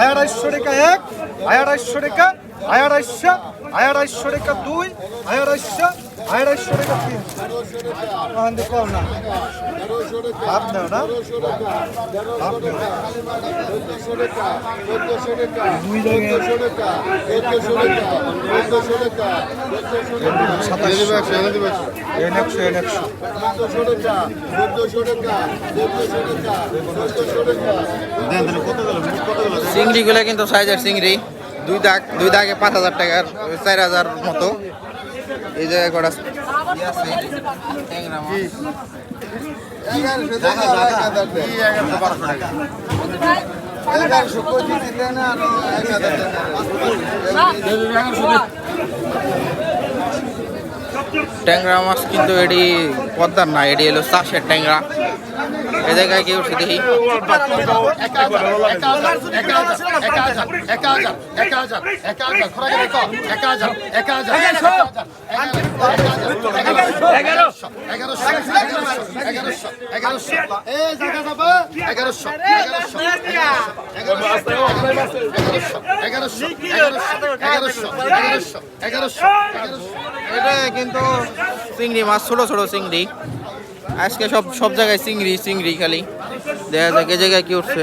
আড়াইশো টাকা এক আড়াইশো টাকা আড়াইশো আড়াইশো টাকা দুই আড়াইশো চিংড়িগুলো কিন্তু সাইজের চিংড়ি। দুই দাগ দুই দাগে পাঁচ হাজার টাকার চার হাজার মতো। এই জায়গায় কটা এগারোশো পঁচিশ ট্যাংরা মাছ কিন্তু এটি পদ্মার না এটি এলো চাষের ট্যাংরা এ জায়গায় কেউ সে দেখি এগারোশো এগারোশো এগারোশো এগারোশো এ জায়গা যাবে এগারোশো এগারোশো এগারোশো এগারোশো এগারোশো এগারোশো এটা কিন্তু চিংড়ি মাছ ছোট ছোট চিংড়ি আজকে সব সব জায়গায় চিংড়ি চিংড়ি খালি। দেখা যাক এ জায়গায় কি উঠছে।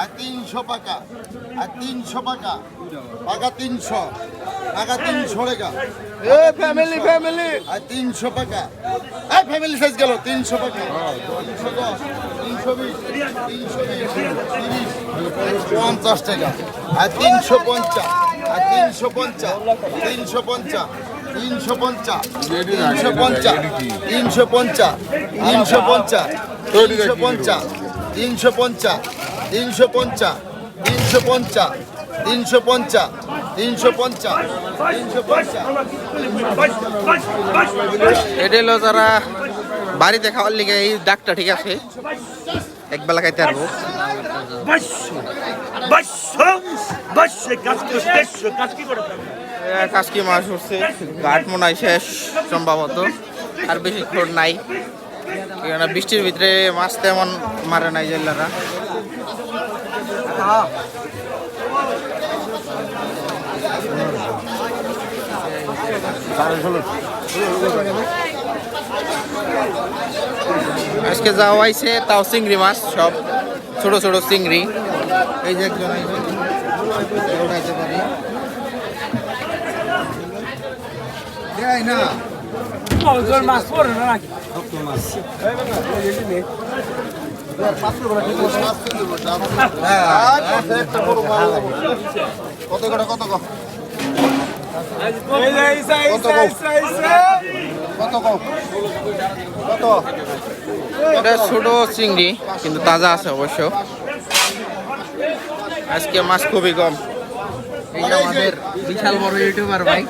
আর তিনশো পাকা আর তিনশো পাকা পাকা তিনশো পাকা তিনশো টাকা এ ফ্যামিলি ফ্যামিলি আর তিনশো পাকা। এই ফ্যামিলি সাইজ গেল তিনশো পাকা। তিনশো দশ তিনশো বিশ তিনশো বিশ তিরিশ পঞ্চাশ টাকা। আর তিনশো পঞ্চাশ আর তিনশো পঞ্চাশ তিনশো পঞ্চাশ তিনশো পঞ্চাশ তিনশো পঞ্চাশ তিনশো পঞ্চাশ তিনশো পঞ্চাশ তিনশো পঞ্চাশ তিনশো পঞ্চাশ তিনশো পঞ্চা তিনশো পঞ্চা তিনশো পঞ্চা তিনশো পঞ্চা তিনশো পঞ্চা এটা যারা বাড়িতে খাওয়ার লিগে এই ডাকটা ঠিক আছে? একবেলা খাইতে পারব। কাজকি মাছ হচ্ছে ঘাট মোনায় শেষ, সম্ভবত। আর বেশিক্ষণ নাই। কেননা বৃষ্টির ভিতরে মাছ তেমন মারে নাই জেলারা। আজকে যাওয়া হয়েছে তাও চিংড়ি মাছ সব ছোট ছোট চিংড়ি। এই যে একজন আইছে উঠাইতে পারি। কত করে কত কত কত কত এটা ছোট চিংড়ি কিন্তু তাজা আছে অবশ্য। আজকে মাছ খুবই কম। আমাদের বিশাল বড় ইউটিউবার ভাই।